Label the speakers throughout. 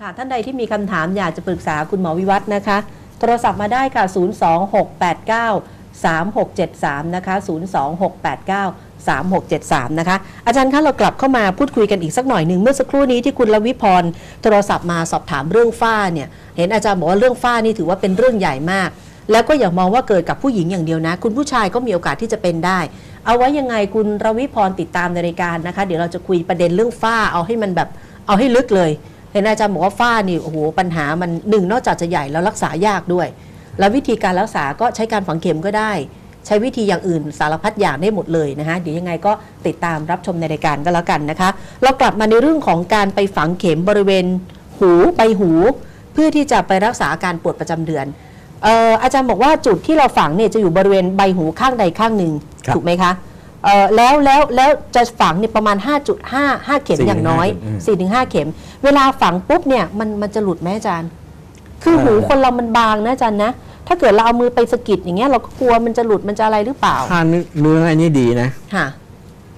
Speaker 1: นะคะท่านใดที่มีคำถามอยากจะปรึกษาคุณหมอวิวัฒน์นะคะ โทรศัพท์มาได้ค่ะ 02689 3673 นะคะ 02689 3673 นะคะ อาจารย์คะเรากลับเข้ามาพูดคุยกันอีกสักหน่อยหนึ่งเมื่อสักครู่นี้ที่คุณลวิพรโทรศัพท์มาสอบถามเรื่องฝ้าเนี่ยเห็นอาจารย์บอกว่าเรื่องฝ้านี่ถือว่าเป็นเรื่องใหญ่มาก แล้วก็อย่ามองว่าเกิดกับผู้หญิงอย่างเดียวนะ คุณผู้ชายก็มีโอกาสที่จะเป็นได้ เอาไว้ยังไงคุณรวิพรติดตามในรายการนะคะ เดี๋ยวเราจะคุยประเด็นเรื่องฝ้าเอาให้มันแบบเอาให้ลึกเลย เห็นอาจารย์บอกว่าฝ้านี่โอ้โหปัญหามันหนึ่งนอกจากจะใหญ่แล้วรักษายากด้วย แล้ววิธีการรักษาก็ใช้การฝังเข็มก็ได้ ใช้วิธีอย่างอื่นสารพัดอย่างได้หมดเลยนะคะเดี๋ยวยังไงก็ติดตามรับชมในรายการก็แล้วกันนะคะ เรากลับมาในเรื่องของการไปฝังเข็มบริเวณ หูใบหู เพื่อที่จะไปรักษาอาการปวดประจำเดือนเอ่ออาจารย์บอกว่าจุดที่เราฝังเนี่ยจะอยู่บริเวณใบหูข้างใดข้างหนึ่ง
Speaker 2: ครับ
Speaker 1: ถูกไหมคะ เอ่อแล้วแล้วแล้วจะฝังเนี่ยประมาณ 5.5 5 เข็ม
Speaker 2: สี่
Speaker 1: อย่างน้อย
Speaker 2: ถึงห้าเข็ม
Speaker 1: 4-5 เข็ม เวลาฝังปุ๊บเนี่ยมันมันจะหลุดไหมอาจารย์ คือหู
Speaker 2: เอ่อ
Speaker 1: คนเรามันบางนะอาจารย์นะ ถ้าเกิดเราเอามือไปสะกิดอย่างเงี้ยเราก็กลัวมันจะหลุดมันจะอะไรหรือเปล่า
Speaker 2: ถ้าเนื้ออันนี้ดีนะ
Speaker 1: ค่ะ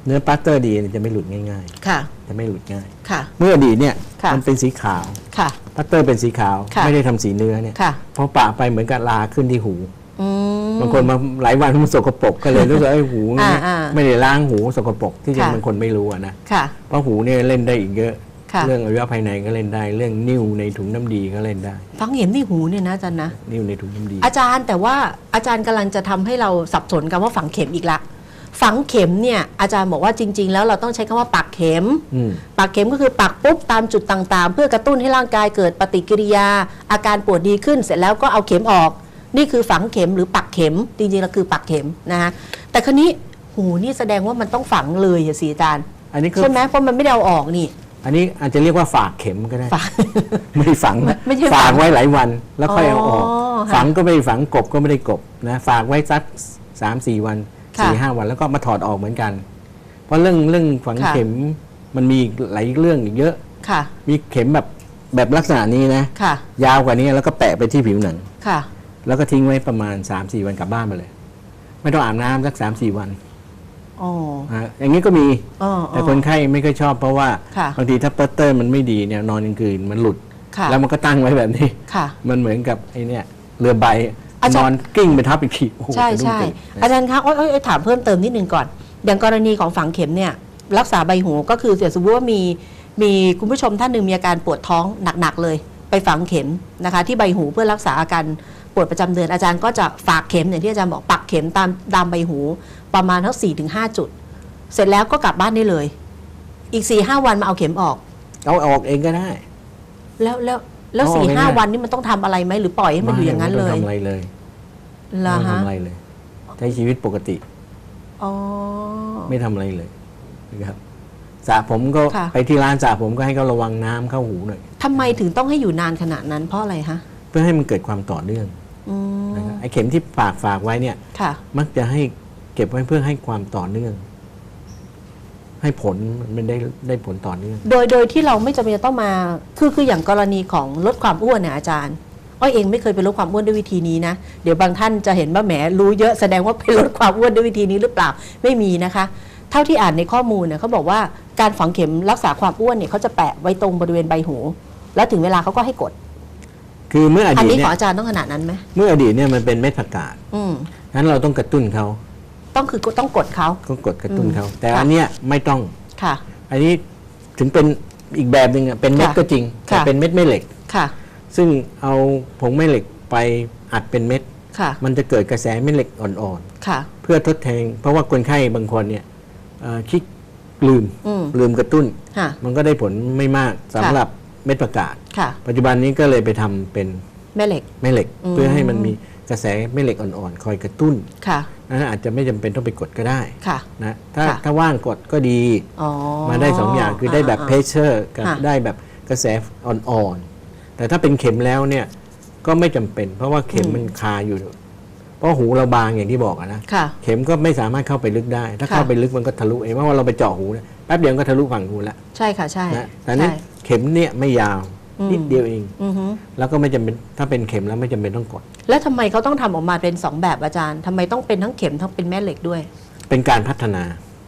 Speaker 2: เนื้อปัตเตอร์ดีจะไม่หลุดง่าย
Speaker 1: ค่ะ
Speaker 2: ๆ จะไม่หลุดง่าย
Speaker 1: ค่ะ
Speaker 2: เมื่ออดีตเนี่ย
Speaker 1: ค่ะ
Speaker 2: มันเป็นสีขาว
Speaker 1: ค่ะ
Speaker 2: ปัตเตอร์เป็นสีขาว
Speaker 1: ค่ะ
Speaker 2: ไม่ได้ทำสีเนื้อเนี่ย
Speaker 1: ค่ะ
Speaker 2: พอปะไปเหมือนกับลาขึ้นที่หู
Speaker 1: อืม
Speaker 2: บางคนมาหลายวันมันสกปรกก็เลยรู้สึกไอ้ยหูเนี่ย
Speaker 1: อ่าอ่า
Speaker 2: ไม่ได้ล้างหูสกปรกที่จริง
Speaker 1: ค่ะ
Speaker 2: บางคนไม่รู้อะนะ
Speaker 1: ค่ะ
Speaker 2: เพราะหูเนี่ยเล่นได้อีกเยอะ
Speaker 1: ค่ะ
Speaker 2: เรื่องอวัยวะภายในก็เล่นได้ เรื่องนิ่วในถุงน้ำดีก็เล่นได้
Speaker 1: ฝังเข็มที่หูเนี่ยนะอาจารย์นะ
Speaker 2: นิ่วในถุงน้ำดี
Speaker 1: อาจารย์แต่ว่าอาจารย์กำลังจะทำให้เราสับสนกันว่าฝังเข็มอีกละฝังเข็มเนี่ยอาจารย์บอกว่าจริง ๆ แล้วเราต้องใช้คำว่าปักเข็ม
Speaker 2: อืม
Speaker 1: ปักเข็มก็คือปักปุ๊บตามจุดต่างๆ เพื่อกระตุ้นให้ร่างกายเกิดปฏิกิริยา อาการปวดดีขึ้นเสร็จแล้วก็เอาเข็มออก นี่คือฝังเข็มหรือปักเข็ม จริงๆแล้วคือปักเข็มนะคะแต่คราวนี้หูนี่แสดงว่ามันต้องฝังเลยอะสิอาจารย์
Speaker 2: อันนี้ก็
Speaker 1: ใช่ไหมเพราะมันไม่ได้เอาออกนี่
Speaker 2: อันนี้อาจจะเรียกว่าฝากเข็มก็ได้
Speaker 1: ฝัง
Speaker 2: ไม่ได้ฝังนะ
Speaker 1: ไม่ใช่ฝัง
Speaker 2: ฝากไว้หลายวันแล้วค่อยเอาออก
Speaker 1: อ๋อค่ะ
Speaker 2: ฝังก็ไม่ได้ฝังกบก็ไม่ได้กบนะฝากไว้สักสามสี่วัน
Speaker 1: ค่ะ
Speaker 2: สี่ห้าวันแล้วก็มาถอดออกเหมือนกัน เพราะเรื่องเรื่องฝัง
Speaker 1: ค่ะ
Speaker 2: เข็มมันมีหลายเรื่องอีกเยอะ
Speaker 1: ค่ะ
Speaker 2: มีเข็มแบบแบบลักษณะนี้นะ
Speaker 1: ค่ะ
Speaker 2: ยาวกว่านี้แล้วก็แปะไปที่ผิวหนัง
Speaker 1: ค่ะ
Speaker 2: แล้วก็ทิ้งไว้ประมาณ 3 4 วันกลับบ้านไปเลย ไม่ต้องอาบน้ำสัก3 4วัน
Speaker 1: อ๋อ
Speaker 2: นะอย่างนี้ก็มี
Speaker 1: อ๋อ
Speaker 2: แต่คนไข้ไม่ค่อยชอบเพราะว่า
Speaker 1: ค่ะ
Speaker 2: บางทีถ้าเปอร์เตอร์มันไม่ดีเนี่ยนอนกลางคืนมันหลุด
Speaker 1: ค่ะ
Speaker 2: แล้วมันก็ตั้งไว้แบบนี้
Speaker 1: ค่ะ
Speaker 2: มันเหมือนกับไอ้เนี่ยเรือใบ
Speaker 1: อาจารย์
Speaker 2: นอนกิ้งไปทับอีกทีโอ้โห
Speaker 1: ใช่
Speaker 2: สะดุ้ง
Speaker 1: ใช่
Speaker 2: ตื่น
Speaker 1: อาจารย์คะโอ้ยโอ้ยโอ้ยถามเพิ่มเติมนิดนึงก่อน อย่างกรณีของฝังเข็มเนี่ย รักษาใบหูก็คือเสียสมมติว่ามีมีคุณผู้ชมท่านหนึ่งมีอาการปวดท้องหนักๆเลย ไปฝังเข็มนะคะ ที่ใบหูเพื่อรักษาอาการป วดประจำเดือนอาจารย์ก็จะฝากเข็มอย่างที่อาจารย์บอกปักเข็มตามตามใบหูประมาณทั้งสี่ถึงห้าจุด เสร็จแล้วก็กลับบ้านได้เลย อีกสี่ห้าวันมาเอาเข็มออก
Speaker 2: เอาออกเองก็ได้
Speaker 1: แล้วแล้วแล้ว
Speaker 2: เอาออก
Speaker 1: สี่ห้า
Speaker 2: ง่ายๆ
Speaker 1: วันนี้มันต้องทำอะไรไหมหรือปล่อยให้มันอยู่อย่างนั้นเล
Speaker 2: ไม่
Speaker 1: ย
Speaker 2: ต้องทำอะไรเลย
Speaker 1: เหรอ
Speaker 2: ไม่ต้อง
Speaker 1: ฮะ
Speaker 2: ทำอะไรเลยใช้ชีวิตปกติ
Speaker 1: อ๋อ
Speaker 2: ไม่ทำอะไรเลยนะครับสระผมก็
Speaker 1: ค่ะ
Speaker 2: ไปที่ร้านสระผมก็ให้เขาระวังน้ำเข้าหูหน่อย
Speaker 1: ทำไมถึงต้องให้อยู่นานขนาดนั้นเพราะอะไรฮะ
Speaker 2: เพื่อให้มันเกิดความต่อเนื่อง
Speaker 1: อืม
Speaker 2: นะครับไอ้เข็มที่ฝากฝากไว้เนี่ย
Speaker 1: ค่ะ
Speaker 2: มักจะให้เก็บไว้เพื่อให้ความต่อเนื่อง ให้ผลมันได้ได้ผลต่อเนื่อง
Speaker 1: โดยโดยที่เราไม่จำเป็นจะต้องมา คือคืออย่างกรณีของลดความอ้วนเนี่ยอาจารย์ อ้อยเองไม่เคยไปลดความอ้วนด้วยวิธีนี้นะ เดี๋ยวบางท่านจะเห็นว่าแหมรู้เยอะแสดงว่าไปลดความอ้วนด้วยวิธีนี้หรือเปล่า ไม่มีนะคะ เท่าที่อ่านในข้อมูลเนี่ยเขาบอกว่าการฝังเข็มรักษาความอ้วนเนี่ยเขาจะแปะไว้ตรงบริเวณใบหู แล้วถึงเวลาเขาก็ให้กด
Speaker 2: คือเมื่ออ
Speaker 1: อัน
Speaker 2: ดีต
Speaker 1: นี้ข
Speaker 2: เนี่
Speaker 1: อยอาจารย์ต้องขนาดนั้นไหม
Speaker 2: เมื่ออดีตเนี่ยมันเป็นเม็ดผักกาด
Speaker 1: อืม
Speaker 2: งั้นเราต้องกระตุ้นเขา
Speaker 1: ต้องคือต้องกดเขา
Speaker 2: ก็กดกระตุ้นเขา
Speaker 1: อืม
Speaker 2: แต่
Speaker 1: ค่ะ
Speaker 2: อันเนี้ยไม่ต้อง
Speaker 1: ค่ะ
Speaker 2: อันนี้ถึงเป็นอีกแบบหนึ่งอะเป็นเม็ด
Speaker 1: ค่ะ
Speaker 2: ก็จริงแต่
Speaker 1: ค่ะ
Speaker 2: เป็นเม็ดไม่เหล็ก
Speaker 1: ค่ะ
Speaker 2: ซึ่งเอาผงแม่เหล็กไปอัดเป็นเม็ด
Speaker 1: ค่ะ
Speaker 2: มันจะเกิดกระแสแม่เหล็กอ่อน
Speaker 1: ค่ะ
Speaker 2: ๆ เพื่อทดแทนเพราะว่าคนไข้บางคนเนี่ยเอ่อคิดลืม
Speaker 1: อืม
Speaker 2: ลืมกระตุ้น
Speaker 1: ค่ะ
Speaker 2: มันก็ได้ผลไม่มากสำหรับ เม็ดประกาศ
Speaker 1: ค่ะ
Speaker 2: ปัจจุบันนี้ก็เลยไปทำเป็น
Speaker 1: แม่เหล็ก
Speaker 2: แม่เหล็ก
Speaker 1: อืม
Speaker 2: เพื่อให้มันมีกระแสแม่เหล็กอ่อนๆ คอยกระตุ้น
Speaker 1: ค่ะ
Speaker 2: นะอาจจะไม่จำเป็นต้องไปกดก็ได้
Speaker 1: ค่ะ
Speaker 2: นะถ้า
Speaker 1: ค่ะ
Speaker 2: ถ้าว่างกดก็ดี
Speaker 1: อ๋อ
Speaker 2: มาได้สองอย่างคือได้แบบเพชเชอร์กับ
Speaker 1: ค่ะ
Speaker 2: ได้แบบกระแสอ่อนๆ แต่ถ้าเป็นเข็มแล้วเนี่ยก็ไม่จำเป็น เพราะว่าเข็มมันคาอยู่ เพราะหูเราบางอย่างที่บอกอะนะ
Speaker 1: ค่ะ
Speaker 2: เข็มก็ไม่สามารถเข้าไปลึกได้ ถ้า
Speaker 1: ค่ะ
Speaker 2: เข้าไปลึกมันก็ทะลุเองเพราะว่าเราไปเจาะหูเนี่ยแป๊บเดียวก็ทะลุฝั่งหูแล้ว
Speaker 1: ใช่ค่ะ ใช่
Speaker 2: นะแต่นี่
Speaker 1: ใช่
Speaker 2: เข็มเนี่ยไม่ยาว
Speaker 1: อืม
Speaker 2: นิดเดียวเอง
Speaker 1: อือฮึ
Speaker 2: แล้วก็ไม่จำเป็นถ้าเป็นเข็มแล้วไม่จำเป็นต้องกด
Speaker 1: แล้วทำไมเขาต้องทำออกมาเป็นสองแบบอาจารย์ทำไมต้องเป็นทั้งเข็มทั้งเป็นแม่เหล็กด้วย
Speaker 2: เป็นการพัฒนา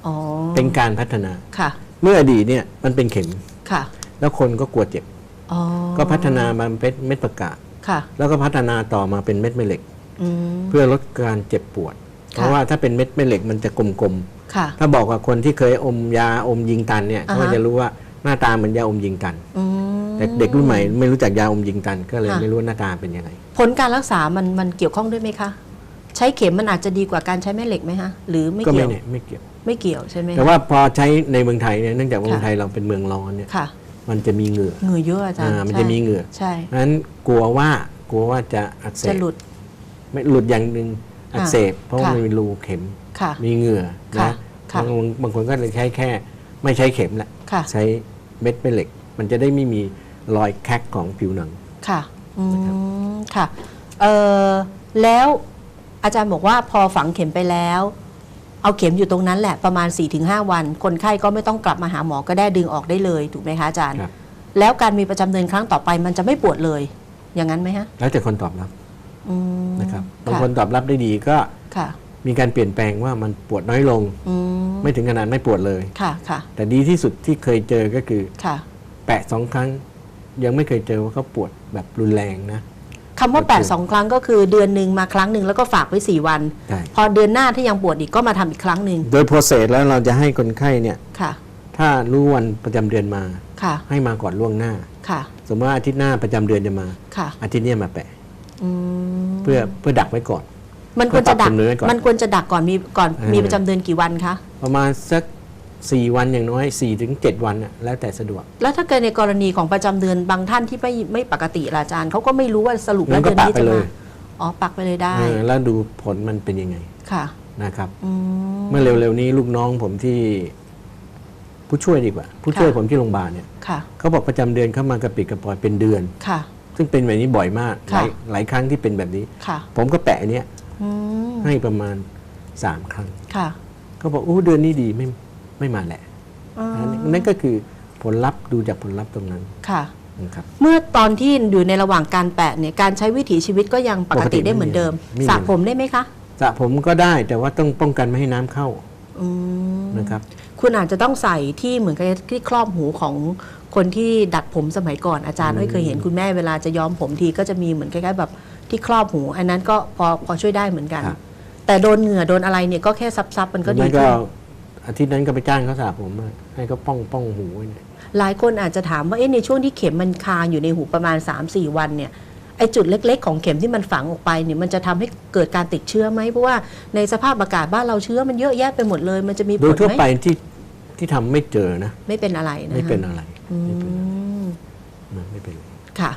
Speaker 1: อ๋อ
Speaker 2: เป็นการพัฒนา
Speaker 1: ค่ะ
Speaker 2: เมื่ออดีตเนี่ยมันเป็นเข็ม
Speaker 1: ค่ะ
Speaker 2: แล้วคนก็กลัวเจ็บ
Speaker 1: อ๋อ
Speaker 2: ก็พัฒนามาเป็นเม็ดประกาศ
Speaker 1: ค่ะ
Speaker 2: แล้วก็พัฒนาต่อมาเป็นเม็ดแม่เหล็ก
Speaker 1: อืม
Speaker 2: เพื่อลดการเจ็บปวด เพราะว่าถ้าเป็นเม็ดแม่เหล็กมันจะกลม
Speaker 1: ค่ะ
Speaker 2: ๆ ถ้าบอกกับคนที่เคยอมยาอมยิงตันเนี่ย
Speaker 1: อ่าฮะ
Speaker 2: เขาจะรู้ว่า หน้าตาเหมือนยาอมยิงตัน
Speaker 1: อืม
Speaker 2: แต่เด็กรุ่นใหม่ไม่รู้จักยาอมยิงตัน ก็เลย
Speaker 1: ค่ะ
Speaker 2: ไม่รู้ว่าหน้าตาเป็นยังไง
Speaker 1: ผลการรักษามันมันเกี่ยวข้องด้วยไหมคะ ใช้เข็มมันอาจจะดีกว่าการใช้แม่เหล็กไหมฮะหรือไม่
Speaker 2: ก็
Speaker 1: เกี่
Speaker 2: ไม่
Speaker 1: ยว
Speaker 2: เนี่ยไม่เกี่ยว
Speaker 1: ไม่เกี่ยวใช่ไหมคะ
Speaker 2: แต่ว่าพอใช้ในเมืองไทยเนี่ยเนื่องจากว่า
Speaker 1: ค่ะ
Speaker 2: เมืองไทยเราเป็นเมืองร้อนเนี่ย
Speaker 1: ค่ะ
Speaker 2: มันจะมีเหงื่อ
Speaker 1: เหงื่อเยอะอาจารย์
Speaker 2: อ่ามัน
Speaker 1: ใช่
Speaker 2: จะมีเหงื่อ
Speaker 1: ใช่
Speaker 2: เพราะฉะนั้นกลัวว่ากลัวว่าจะอักเส
Speaker 1: จะ
Speaker 2: บ
Speaker 1: หลุด
Speaker 2: ไม่หลุดอย่างหนึ่งอักเสบเพราะว่า
Speaker 1: ค่ะ
Speaker 2: มันมีรูเข็ม
Speaker 1: ค่ะ
Speaker 2: มีเหงื่อ
Speaker 1: ค่ะ
Speaker 2: นะ
Speaker 1: ค่ะ
Speaker 2: บางบางคนก็เลยใช้แค่ ไม่ใช้เข็มละ
Speaker 1: ค่ะ
Speaker 2: ใช้ เม็ดแม่เหล็ก มันจะได้ไม่มีรอยแคกของผิวหนัง
Speaker 1: ค่ะอืมค่ะเอ่อแล้วอาจารย์บอกว่าพอฝังเข็มไปแล้ว เอาเข็มอยู่ตรงนั้นแหละประมาณ 4-5 วัน คนไข้ก็ไม่ต้องกลับมาหาหมอก็ได้ดึงออกได้เลยถูกไหมคะอาจารย์
Speaker 2: ครับ
Speaker 1: แล้วการมีประจำเดือนครั้งต่อไปมันจะไม่ปวดเลย อย่างนั้นไหมฮะ
Speaker 2: แล้วแต่คนตอบรับ
Speaker 1: อืม
Speaker 2: นะครับบางคนตอบรับได้ดีก็
Speaker 1: ค่ะ
Speaker 2: มีการเปลี่ยนแปลงว่ามันปวดน้อยลง
Speaker 1: อืม
Speaker 2: ไม่ถึงขนาดไม่ปวดเลย
Speaker 1: ค่ะค่ะ
Speaker 2: แต่ดีที่สุดที่เคยเจอก็คือ
Speaker 1: ค่ะ
Speaker 2: แปะสองครั้ง ยังไม่เคยเจอว่าเขาปวดแบบรุนแรงนะ
Speaker 1: คำว่า
Speaker 2: ก็คือ
Speaker 1: แปดสองครั้งก็คือเดือนหนึ่งมาครั้งหนึ่งแล้วก็ฝากไว้สี่วัน
Speaker 2: ใช่
Speaker 1: พอเดือนหน้าถ้ายังปวดอีกก็มาทำอีกครั้งหนึ่ง
Speaker 2: โดยโปรเซสแล้วเราจะให้คนไข้เนี่ย
Speaker 1: ค่ะ
Speaker 2: ถ้ารู้วันประจำเดือนมา
Speaker 1: ค่ะ
Speaker 2: ให้มาก่อนล่วงหน้า
Speaker 1: ค่ะ
Speaker 2: สมมติว่าอาทิตย์หน้าประจำเดือนจะมา
Speaker 1: ค่ะ
Speaker 2: อาทิตย์เนี้ยมาแปะ
Speaker 1: อืม
Speaker 2: เพื่อเพื่อดักไว้ก่อน
Speaker 1: มันควรจะดัก
Speaker 2: เพื่อปรับจำนวนไว้ก่อน
Speaker 1: มันควรจะดักก่อนมีก่อน
Speaker 2: เออ
Speaker 1: มีประจำเดือนกี่วันคะ
Speaker 2: ประมาณสักสี่วันอย่างน้อยสี่ถึงเจ็ดวันน่ะแล้วแต่สะดวก
Speaker 1: แล้วถ้าเกิดในกรณีของประจำเดือนบางท่านที่ไม่ไม่ปกติล่ะอาจารย์เขาก็ไม่รู้ว่าสรุปแล้ว
Speaker 2: งั้นก็
Speaker 1: เดือนนี้
Speaker 2: ปักไป
Speaker 1: จะ
Speaker 2: เล
Speaker 1: มาย อ๋อปักไปเลยได้
Speaker 2: เออแล้วดูผลมันเป็นยังไง
Speaker 1: ค่ะ
Speaker 2: นะครับ
Speaker 1: อืม
Speaker 2: เมื่อเร็วๆนี้ลูกน้องผมที่ ผู้ช่วยดีกว่า ผู้ช่วย
Speaker 1: ค่ะ
Speaker 2: ผมที่โรงพยาบาลเนี่ย
Speaker 1: ค่ะ
Speaker 2: เขาบอกประจำเดือนเข้ามากระปิดกระปอยเป็นเดือน
Speaker 1: ค่ะ
Speaker 2: ซึ่งเป็นแบบนี้บ่อยมากห
Speaker 1: ค่ะ
Speaker 2: ลายหลายครั้งที่เป็นแบบนี้
Speaker 1: ค่ะ
Speaker 2: ผมก็แปะอันเนี้ย
Speaker 1: อืม
Speaker 2: ให้ประมาณสามครั้ง
Speaker 1: ค่ะ
Speaker 2: ก็บอกโอ้เดือนนี้ดีไม่ไม่มาแหละ
Speaker 1: อืม
Speaker 2: นั่นก็คือผลลัพธ์ดูจากผลลัพธ์ตรงนั้น
Speaker 1: ค่ะ
Speaker 2: นะครับ
Speaker 1: เมื่อตอนที่อยู่ในระหว่างการแปะเนี่ยการใช้วิถีชีวิตก็ยังปก
Speaker 2: ปกติ
Speaker 1: ติได้เหมือนเดิม
Speaker 2: ไม่มี
Speaker 1: สระผมได้ไหมคะ
Speaker 2: สระผมก็ได้แต่ว่าต้องป้องกันไม่ให้น้ำเข้า
Speaker 1: อืม
Speaker 2: นะครับ
Speaker 1: คุณอาจจะต้องใส่ที่เหมือนกับที่ครอบหูของคนที่ดัดผมสมัยก่อนอาจารย์
Speaker 2: อืม
Speaker 1: ไม่เคยเห็นคุณแม่เวลาจะย้อมผมทีก็จะมีเหมือนคล้ายๆแบบ ที่ครอบหู อันนั้นก็พอพอช่วยได้เหมือนกัน
Speaker 2: ครับ
Speaker 1: แต่โดนเหงื่อโดนอะไรเนี่ยก็แค่ซับๆมันก็ดี
Speaker 2: ไม่
Speaker 1: ขึ้
Speaker 2: ก็
Speaker 1: น
Speaker 2: อาทิตย์นั้นก็ไปจ้างเขาสระผมอะให้เขาป้องป้องหูไว้เนี่ย
Speaker 1: หลายคนอาจจะถามว่าเอ๊ะในช่วงที่เข็มมันคาอยู่ในหูประมาณ 3-4 วันเนี่ยไอจุดเล็กๆ ของเข็มที่มันฝังออกไปเนี่ยมันจะทำให้เกิดการติดเชื้อไหมเพราะว่าในสภาพอากาศบ้านเราเชื้อมันเยอะแยะไปหมดเลย มันจะมีผ
Speaker 2: โดย
Speaker 1: ล
Speaker 2: ทั่ว
Speaker 1: ไหม
Speaker 2: ไปที่ที่ทำไม่เจอนะ
Speaker 1: ไม่เป็นอะไรนะ
Speaker 2: ไม่เป็น
Speaker 1: คะ
Speaker 2: อะไร
Speaker 1: อื
Speaker 2: ไม่เป็นอะไร
Speaker 1: ม
Speaker 2: นะไม่เป็นไร
Speaker 1: ค่ะ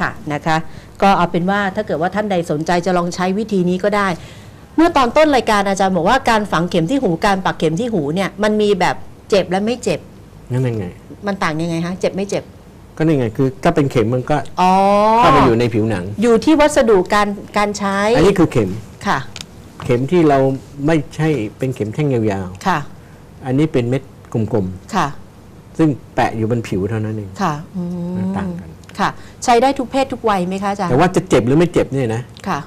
Speaker 1: ค่ะนะคะ ก็เอาเป็นว่าถ้าเกิดว่าท่านใดสนใจจะลองใช้วิธีนี้ก็ได้ เมื่อตอนต้นรายการอาจารย์บอกว่าการฝังเข็มที่หูการปักเข็มที่หูเนี่ยมันมีแบบเจ็บและไม่เจ็บ
Speaker 2: นั่นยังไง
Speaker 1: มันต่างยังไงฮะเจ็บไม่เจ็บ
Speaker 2: ก็นี่ไงคือถ้าเป็นเข็มมันก็
Speaker 1: อ๋อ
Speaker 2: เข้าไปอยู่ในผิวหนัง
Speaker 1: อยู่ที่วัสดุการการใช้
Speaker 2: อันนี้คือเข็ม
Speaker 1: ค่ะ
Speaker 2: เข็มที่เราไม่ใช่เป็นเข็มแท่งยาว
Speaker 1: ค่ะ
Speaker 2: ๆอันนี้เป็นเม็ดกลม
Speaker 1: ค่ะ
Speaker 2: ๆซึ่งแปะอยู่บนผิวเท่านั้นเอง
Speaker 1: ค่ะอืม
Speaker 2: ต่างกัน
Speaker 1: ค่ะ ใช้ได้ทุกเพศทุกวัยไหมคะอาจารย์
Speaker 2: แต่ว่าจะเจ็บหรือไม่เจ็บเนี่ยนะ
Speaker 1: ค่ะ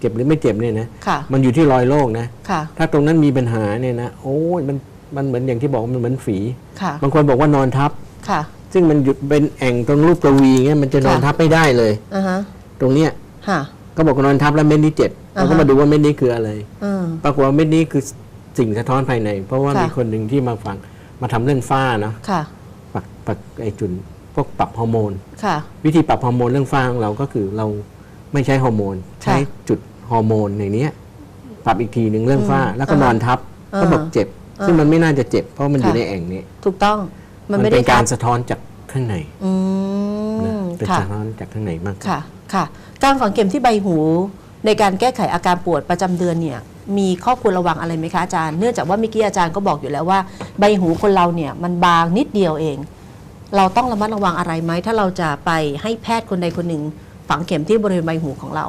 Speaker 2: เจ็บหรือไม่เจ็บเนี่ยนะ
Speaker 1: ค่ะ
Speaker 2: มันอยู่ที่รอยโรคนะ
Speaker 1: ค่ะ
Speaker 2: ถ้าตรงนั้นมีปัญหาเนี่ยนะโอ้ยมันมันเหมือนอย่างที่บอกมันเหมือนฝี
Speaker 1: ค่ะ
Speaker 2: บางคนบอกว่านอนทับ
Speaker 1: ค่ะ
Speaker 2: ซึ่งมันหยุดเป็นแอ่งตรงรูปประวีเงี้ยมันจะนอน
Speaker 1: ค่ะ
Speaker 2: ทับไม่ได้เลย
Speaker 1: อ่าฮะ
Speaker 2: ตรงเนี้ย
Speaker 1: ค่ะ
Speaker 2: ก็บอกว่านอนทับแล้วเม็ดนี้เจ็บ
Speaker 1: อ่าฮะ
Speaker 2: เราก็มาดูว่าเม็ดนี้คืออะไร
Speaker 1: อืม
Speaker 2: ปรากฏว่าเม็ดนี้คือสิ่งสะท้อนภายใน เพราะว่า
Speaker 1: ค่ะ
Speaker 2: มีคนหนึ่งที่มาฟังมาทำเรื่องฝ้าเนาะ
Speaker 1: ค่ะ
Speaker 2: ปักปักไอจุน พวกปรับฮอร์โมน
Speaker 1: ค่ะ
Speaker 2: วิธีปรับฮอร์โมนเรื่องฝ้าของเราก็คือเราไม่ใช้ฮอร์โมน ใช้จุดฮอร์โมนในเนี้ยปรับอีกทีหนึ่งเรื่องฝ้า
Speaker 1: อืม
Speaker 2: แล้วก็นอนทับ
Speaker 1: อ่า
Speaker 2: ก็บอกเจ็บ
Speaker 1: อ่า
Speaker 2: ซึ่งมันไม่น่าจะเจ็บเพราะมันอยู่
Speaker 1: ค่ะ
Speaker 2: ในแอ่งนี้
Speaker 1: ถูกต้องมันไม่
Speaker 2: เป็
Speaker 1: ได้
Speaker 2: นการ
Speaker 1: ทับ
Speaker 2: สะท้อนจากข้างใน
Speaker 1: อื
Speaker 2: นะ
Speaker 1: ม
Speaker 2: เป็น
Speaker 1: ค่ะ
Speaker 2: สะท้อนจากข้างในมากกว่า
Speaker 1: ค่ะ ค่ะ การฝังเข็มที่ใบหู ในการแก้ไขอาการปวดประจำเดือนเนี่ย มีข้อควรระวังอะไรไหมคะอาจารย์ เนื่องจากว่าเมื่อกี้อาจารย์ก็บอกอยู่แล้วว่า ใบหูคนเราเนี่ยมันบางนิดเดียวเอง เราต้องระมัดระวังอะไรไหม ถ้าเราจะไปให้แพทย์คนใดคนหนึ่ง ฝังเข็มที่บริเวณใบหูของเรา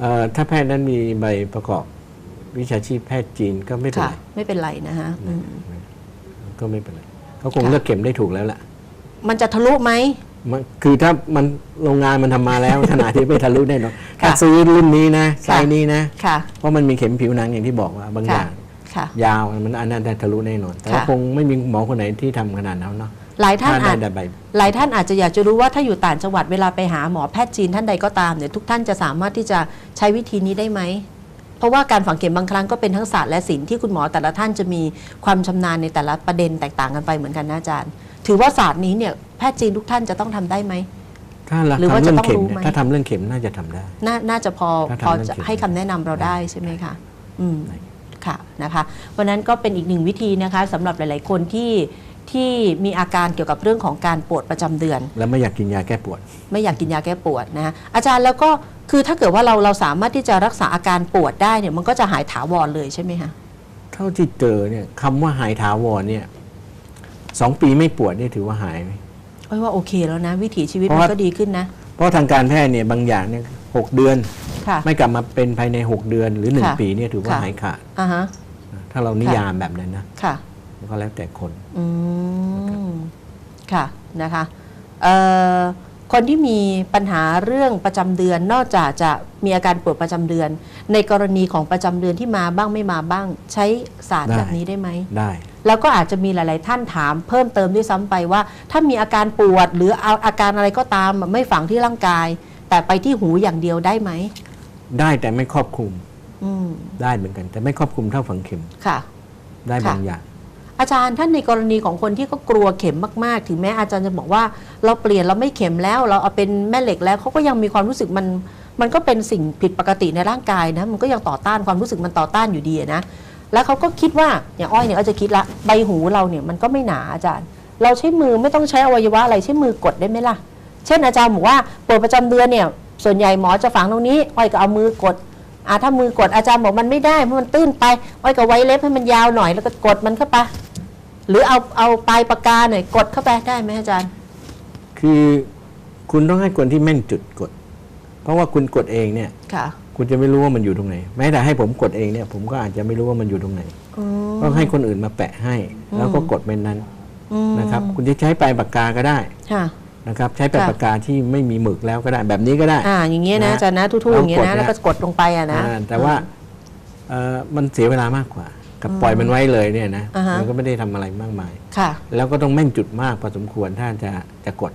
Speaker 2: เอ่อถ้าแพทย์นั้นมีใบประกอบวิชาชีพแพทย์จีนก็ไม่เป็น
Speaker 1: ค่ะ
Speaker 2: ไร
Speaker 1: ไม่เป็นไรนะฮะอืม
Speaker 2: ก็ไม่เป็นไรเขาคง
Speaker 1: ค่ะ
Speaker 2: เลือกเข็มได้ถูกแล้วล่ะ
Speaker 1: มันจะทะลุไหม
Speaker 2: มันคือถ้ามันโรงงานมันทำมาแล้วขนาดที่ไม่ทะลุแน่นอน
Speaker 1: ค่ะ
Speaker 2: ถ้าซื้อรุ่นนี้นะไซส์นี้นะ
Speaker 1: ค่ะ
Speaker 2: เพราะมันมีเข็มผิวหนังอย่างที่บอกว่าบางอ
Speaker 1: ค่ะ
Speaker 2: ย่าง
Speaker 1: ค่ะ
Speaker 2: ยาวมันอันนั้นได้ทะลุแน่นอนแต่ว่า
Speaker 1: ค่ะ
Speaker 2: คงไม่มีหมอคนไหนที่ทำขนาดนั้นเนาะ
Speaker 1: หลายท่าน
Speaker 2: ถ้าได้
Speaker 1: อาจ
Speaker 2: แต่ใบ
Speaker 1: หลายท่านอาจจะอยากจะรู้ว่าถ้าอยู่ต่างจังหวัดเวลาไปหาหมอแพทย์จีนท่านใดก็ตามเนี่ยทุกท่านจะสามารถที่จะใช้วิธีนี้ได้ไหมเพราะว่าการฝังเข็มบางครั้งก็เป็นทั้งศาสตร์และศิลป์ที่คุณหมอแต่ละท่านจะมีความชำนาญในแต่ละประเด็นแตกต่างกันไปเหมือนกันนะอาจารย์ ถือว่าศาสตร์นี้เนี่ยแพทย์จีนทุกท่านจะต้องทำได้ไหม
Speaker 2: ถ้าเรา
Speaker 1: หรือว่า
Speaker 2: ทำเรื่อง
Speaker 1: จะต้อง
Speaker 2: เข็ม
Speaker 1: รู้
Speaker 2: เนี่ย
Speaker 1: ไหม
Speaker 2: ถ้าทำเรื่องเข็มน่าจะทำได้
Speaker 1: นาน่าจะพอ
Speaker 2: ถ้า
Speaker 1: พอ
Speaker 2: ทำเรื่อง
Speaker 1: จะ
Speaker 2: เข็ม
Speaker 1: ให้คำแนะนำเราได้ใช่ไหมคะอืม
Speaker 2: ได้
Speaker 1: ค่ะนะคะวันนั้นก็เป็นอีกหนึ่งวิธีนะคะสำหรับหลาย ๆ คนที่ ที่มีอาการเกี่ยวกับเรื่องของการปวดประจำเดือน
Speaker 2: แล้วไม่อยากกินยาแก้ปวด
Speaker 1: ไม่อยากกินยาแก้ปวดนะอาจารย์แล้วก็คือถ้าเกิดว่าเราเราสามารถที่จะรักษาอาการปวดได้เนี่ยมันก็จะหายถาวรเลยใช่ไหมคะ
Speaker 2: เท่าที่เจอเนี่ยคำว่าหายถาวรเนี่ยสองปีไม่ปวดนี่ถือว่าหายไหม
Speaker 1: เพราะว่าโอเคแล้วนะ วิถีชีวิต
Speaker 2: เพราะ
Speaker 1: มัน
Speaker 2: ว่า
Speaker 1: ก็ดีขึ้นนะ
Speaker 2: เพราะทางการแพทย์เนี่ยบางอย่างเนี่ยหกเดือน
Speaker 1: ค่ะ
Speaker 2: ไม่กลับมาเป็นภายใน 6 เดือนหรือ
Speaker 1: ค่ะ
Speaker 2: 1 ปีเนี่ยถือว่า
Speaker 1: ค่ะ
Speaker 2: หายขาด
Speaker 1: อ่าฮะ
Speaker 2: ถ้าเรานิยามแบบนั้นนะ
Speaker 1: ค่ะ
Speaker 2: มันก็แล้วแต่คน
Speaker 1: อืมค่ะนะคะเอ่อคนที่มีปัญหาเรื่องประจำเดือนนอกจากจะมีอาการปวดประจำเดือน ในกรณีของประจำเดือนที่มาบ้างไม่มาบ้าง ใช้ศาสตร์
Speaker 2: ได้
Speaker 1: แบบนี้ได้ไหม
Speaker 2: ได้
Speaker 1: แล้วก็อาจจะมีหลาย ๆ ท่านถามเพิ่มเติมด้วยซ้ำไปว่า ถ้ามีอาการปวดหรือเอาอาการอะไรก็ตามไม่ฝังที่ร่างกาย แต่ไปที่หูอย่างเดียวได้ไหม
Speaker 2: ได้แต่ไม่ครอบคลุม
Speaker 1: อืม
Speaker 2: ได้เหมือนกัน แต่ไม่ครอบคลุมเท่าฝังเข็ม
Speaker 1: ค่ะ
Speaker 2: ได้
Speaker 1: ค่ะ
Speaker 2: บางอย่าง
Speaker 1: อาจารย์ท่านในกรณีของคนที่เขากลัวเข็มมาก ๆ ถึงแม้อาจารย์จะบอกว่า เราเปลี่ยนเราไม่เข็มแล้ว เราเอาเป็นแม่เหล็กแล้วเขาก็ยังมีความรู้สึกมัน มันก็เป็นสิ่งผิดปกติในร่างกายนะมันก็ยังต่อต้านความรู้สึกมันต่อต้านอยู่ดีนะแล้วเขาก็คิดว่าอย่างอ้อยเนี่ยก็จะคิดละใบหูเราเนี่ยมันก็ไม่หนาอาจารย์ เราใช้มือไม่ต้องใช้อวัยวะอะไรใช้มือกดได้ไหมล่ะ เช่นอาจารย์บอกว่าปวดประจำเดือนเนี่ยส่วนใหญ่หมอจะฝังตรงนี้อ้อยก็เอามือกดอ่าถ้ามือกดอาจารย์บอกมันไม่ได้เพราะมันตื้นไปอ้อยก็ไว้เล็บให้มันยาวหน่อยแล้วก็กดมันเข้าไป หรือเอาเอาปลายปากกาหน่อยกดเข้าไปได้ไหมอาจารย์
Speaker 2: คือคุณต้องให้คนที่แม่นจุดกด เพราะว่าคุณกดเองเนี่ย
Speaker 1: ค่ะ
Speaker 2: คุณจะไม่รู้ว่ามันอยู่ตรงไหน แม้แต่ให้ผมกดเองเนี่ย ผมก็อาจจะไม่รู้ว่ามันอยู่ตรงไหน
Speaker 1: อืม
Speaker 2: ต้องให้คนอื่นมาแปะให้ แล้วก็กดเป็นนั้น
Speaker 1: อืม
Speaker 2: นะครับ คุณจะใช้ปลายปากกาก็ได้
Speaker 1: ค่ะ
Speaker 2: นะครับ ใช้ปลาย
Speaker 1: ค่ะ
Speaker 2: ปากกาที่ไม่มีหมึกแล้วก็ได้แบบนี้ก็ได้
Speaker 1: อ่า อย่างเงี้ยนะ
Speaker 2: นะ
Speaker 1: อาจารย์นะทู่ๆอย่างเงี้ยนะ
Speaker 2: เรากดนะ
Speaker 1: แล้วก็กดลงไปอะนะ
Speaker 2: อ่าแต่ว่าเอ่อมันเสียเวลามากกว่า กับปล่อยมันไว้เลยเนี่ยนะ
Speaker 1: อ่าฮะ
Speaker 2: มันก็ไม่ได้ทำอะไรมากมาย
Speaker 1: ค่ะ
Speaker 2: แล้วก็ต้องแม่นจุดมากพอสมควรถ้าจะจะกด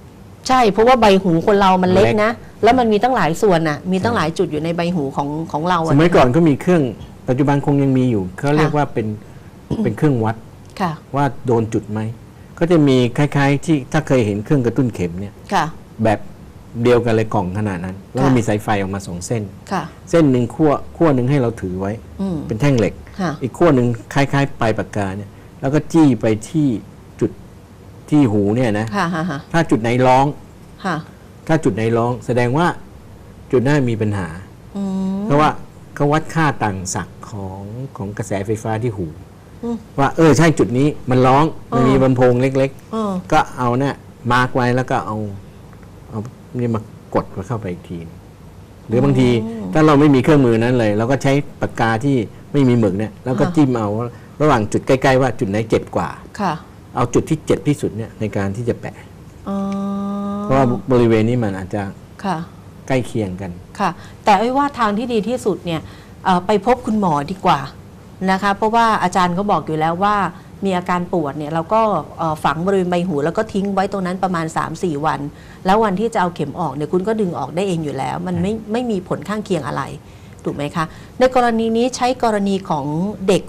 Speaker 1: ใช่เพราะว่าใบหูคนเรามันเล็ก
Speaker 2: เล็ก
Speaker 1: นะ แล้วมันมีตั้งหลายส่วนน่ะมีตั้งหลายจุดอยู่ในใบหูของของเรา
Speaker 2: ส
Speaker 1: อะ
Speaker 2: มัยก่อนก็มีเครื่องปัจจุบันคงยังมีอยู่เขาเรียกว่าเป็นเป็นเครื่องวัด
Speaker 1: ค่ะ
Speaker 2: ว่าโดนจุดไหมก็จะมีคล้าย ๆ ที่ถ้าเคยเห็นเครื่องกระตุ้นเข็มเนี่ย
Speaker 1: ค่ะ
Speaker 2: แบบ เดียวกันเลยกล่องขนาดนั้น แล้วก็
Speaker 1: ค่ะ
Speaker 2: มีสายไฟออกมาสองเส้น
Speaker 1: ค่ะ
Speaker 2: เส้นหนึ่งขั้วขั้วหนึ่งให้เราถือไว้
Speaker 1: อืม
Speaker 2: เป็นแท่งเหล็ก
Speaker 1: ค่ะ
Speaker 2: อีกขั้วหนึ่งคล้ายๆปลายปากกาเนี่ยแล้วก็จี้ไปที่จุดที่หูเนี่ยนะ
Speaker 1: ค่ะค่ะค่ะ
Speaker 2: ถ้าจุดไหนร้อง
Speaker 1: ค่ะ
Speaker 2: ถ้าจุดไหนร้อง แสดงว่าจุดนั้นมีปัญหา
Speaker 1: อืม
Speaker 2: เพราะว่าเขาวัดค่าต่างศักย์ของของกระแสไฟฟ้าที่หู
Speaker 1: อืม
Speaker 2: ว่า เออใช่จุดนี้มันร้องมันมี
Speaker 1: อ๋อ
Speaker 2: ลำโพงเล็ก
Speaker 1: เออ
Speaker 2: ๆก็เอาเนี่ยมาร์กไว้แล้วก็เอาเอา นี่มากดเข้าไปอีกทีหรือบางทีถ้าเราไม่มีเครื่องมือนั้นเลยเราก็ใช้ปากกาที่ไม่มีหมึกเนี่ยแล้วก็
Speaker 1: อ่า
Speaker 2: จิ้มเอาระหว่างจุดใกล้ๆว่าจุดไหนเจ็บกว่า
Speaker 1: ค่ะ
Speaker 2: เอาจุดที่เจ็บที่สุดเนี่ยในการที่จะแปะ
Speaker 1: อ๋อ
Speaker 2: เพราะว่าบริเวณนี้มันอาจจะ
Speaker 1: ค่ะ
Speaker 2: ใกล้เคียงกัน
Speaker 1: ค่ะ แต่ไอ้ว่าทางที่ดีที่สุดเนี่ยเอ่อไปพบคุณหมอดีกว่านะคะ เพราะว่าอาจารย์ก็บอกอยู่แล้วว่า มีอาการปวดเนี่ยเราก็เอ่อฝังบริเวณใบหู แล้วก็ทิ้งไว้ตรงนั้นประมาณ 3-4 วัน แล้ววันที่จะเอาเข็มออกเนี่ยคุณก็ดึงออกได้เองอยู่แล้ว มันไม่ไม่มีผลข้างเคียงอะไรถูกไหมคะในกรณีนี้ใช้กรณีของเด็ก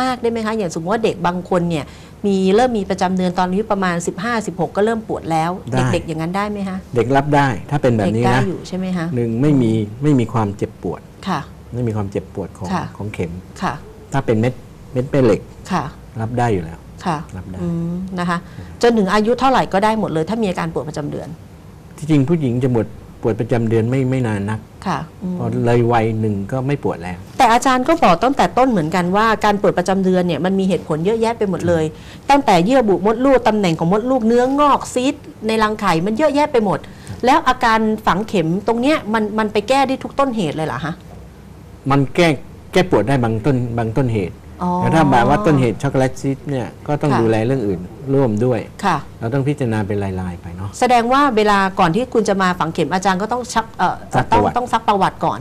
Speaker 1: มากๆได้ไหมคะอย่างสมมติว่าเด็กบางคนเนี่ยมีเริ่มมีประจำเดือนตอนอายุประมาณ 15-16 ก็เริ่มปวดแล้ว
Speaker 2: ได้
Speaker 1: เด็กๆอย่างนั้นได้ไหมคะ
Speaker 2: เด็กรับได้ถ้าเป็นแบบ
Speaker 1: เด็ก
Speaker 2: นี้
Speaker 1: ได้
Speaker 2: นะ
Speaker 1: อยู่ใช่ไหมคะ
Speaker 2: หนึ่งไม่มีไม่มีความเจ็บปวด
Speaker 1: ค่ะ
Speaker 2: ไม่มีความเจ็บปวดของ
Speaker 1: ค่ะ
Speaker 2: ของเข็ม
Speaker 1: ค่ะ
Speaker 2: ถ้าเป็นเม็ดเม็ดแม่เหล็ก
Speaker 1: ค่ะ
Speaker 2: รับได้อยู่แล้ว
Speaker 1: ค่ะ
Speaker 2: รับได้
Speaker 1: อืมนะคะจนถึงอายุเท่าไหร่ก็ได้หมดเลย ถ้ามีอาการปวดประจำเดือน
Speaker 2: ที่จริงผู้หญิงจะหมดปวดประจำเดือนไม่ไม่นานนัก
Speaker 1: ค่ะอืม
Speaker 2: พอเลยวัยหนึ่งก็ไม่ปวดแล้ว
Speaker 1: แต่อาจารย์ก็บอกตั้งแต่ต้นเหมือนกันว่าการปวดประจำเดือนเนี่ยมันมีเหตุผลเยอะแยะไปหมดเลย ตั้งแต่เยื่อบุมดลูกตำแหน่งของมดลูกเนื้องอกซีดในรังไข่มันเยอะแยะไปหมด แล้วอาการฝังเข็มตรงเนี้ยมันมันไปแก้ได้ทุกต้นเหตุเลยเหรอฮะ
Speaker 2: มันแก้แก้ปวดได้บางต้นบางต้นเหตุ
Speaker 1: อ๋อ
Speaker 2: แต่ถ้าแบบว่าต้นเหตุช็อกโกแลตซิสเนี่ยก็ต้อง
Speaker 1: ค่ะ
Speaker 2: ดูแลเรื่องอื่นร่วมด้วย
Speaker 1: ค่ะ
Speaker 2: เราต้องพิจารณาเป็นรายๆไปเนาะ
Speaker 1: แสดงว่าเวลาก่อนที่คุณจะมาฝังเข็มอาจารย์ก็ต้องชักเอ่อ
Speaker 2: ซักป
Speaker 1: ต้อ
Speaker 2: ระ
Speaker 1: ง
Speaker 2: วัติ
Speaker 1: ต้องซักประวัติก่อน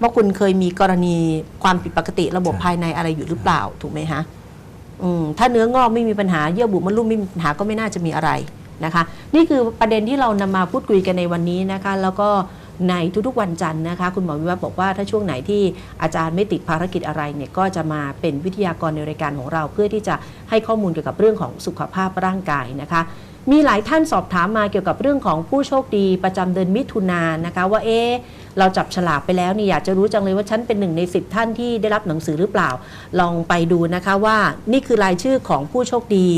Speaker 1: ว่าคุณเคยมีกรณีความผิดปกติระบบ
Speaker 2: ใช่
Speaker 1: ภายในอะไรอยู่หรือเปล่าถูกไหมฮะอืมถ้าเนื้องอกไม่มีปัญหาเยื่อบุมดลูกไม่มีปัญหาก็ไม่น่าจะมีอะไรนะคะ นี่คือประเด็นที่เรานำมาพูดคุยกันในวันนี้นะคะ แล้วก็ ในทุกๆวันจันทร์นะคะ คุณหมอวิวัฒน์บอกว่าถ้าช่วงไหนที่อาจารย์ไม่ติดภารกิจอะไรเนี่ยก็จะมาเป็นวิทยากรในรายการของเรา เพื่อที่จะให้ข้อมูลเกี่ยวกับเรื่องของสุขภาพร่างกายนะคะมีหลายท่านสอบถามมาเกี่ยวกับเรื่องของผู้โชคดีประจำเดือนมิถุนายนนะคะว่าเอ๊เราจับฉลากไปแล้วนี่อยากจะรู้จังเลยว่าฉันเป็นหนึ่งใน 10 ท่านที่ได้รับหนังสือหรือเปล่า ลองไปดูนะคะว่านี่คือรายชื่อของผู้โชคดี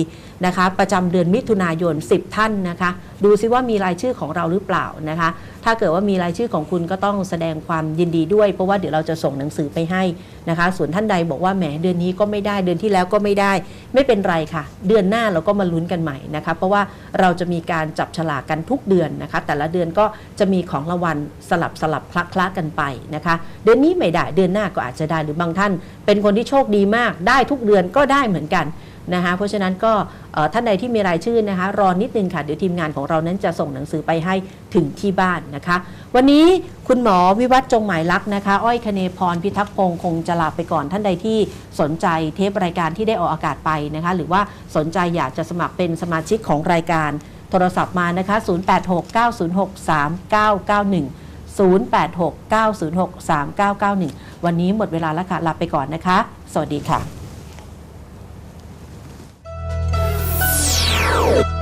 Speaker 1: นะคะประจำเดือนมิถุนายน 10 ท่านนะคะ ดูซิว่ามีรายชื่อของเราหรือเปล่านะคะ ถ้าเกิดว่ามีรายชื่อของคุณก็ต้องแสดงความยินดีด้วย เพราะว่าเดี๋ยวเราจะส่งหนังสือไปให้นะคะ ส่วนท่านใดบอกว่าแหมเดือนนี้ก็ไม่ได้เดือนที่แล้วก็ไม่ได้ ไม่เป็นไรค่ะ เดือนหน้าเราก็มาลุ้นกันใหม่นะคะ เพราะว่าเราจะมีการจับฉลากกันทุกเดือนนะคะ แต่ละเดือนก็จะมีของรางวัลสลับสลับคละคละกันไปนะคะ เดือนนี้ไม่ได้เดือนหน้าก็อาจจะได้หรือบางท่าน เป็นคนที่โชคดีมากได้ทุกเดือนก็ได้เหมือนกัน นะคะเพราะฉะนั้นก็ท่านใดที่มีรายชื่อนะคะรอนิดนึงค่ะ เดี๋ยวทีมงานของเรานั้นจะส่งหนังสือไปให้ถึงที่บ้านนะคะ วันนี้คุณหมอวิวัฒน์จงหมายลักษ์นะคะ อ้อยคเนพรพิทักษ์พงศ์คงจะลาไปก่อนท่านใดที่สนใจเทปรายการที่ได้ออกอากาศไปนะคะ หรือว่าสนใจอยากจะสมัครเป็นสมาชิกของรายการโทรศัพท์มานะคะ 0869063991 0869063991 วันนี้หมดเวลาแล้วค่ะลาไปก่อนนะคะ สวัสดีค่ะ Oh!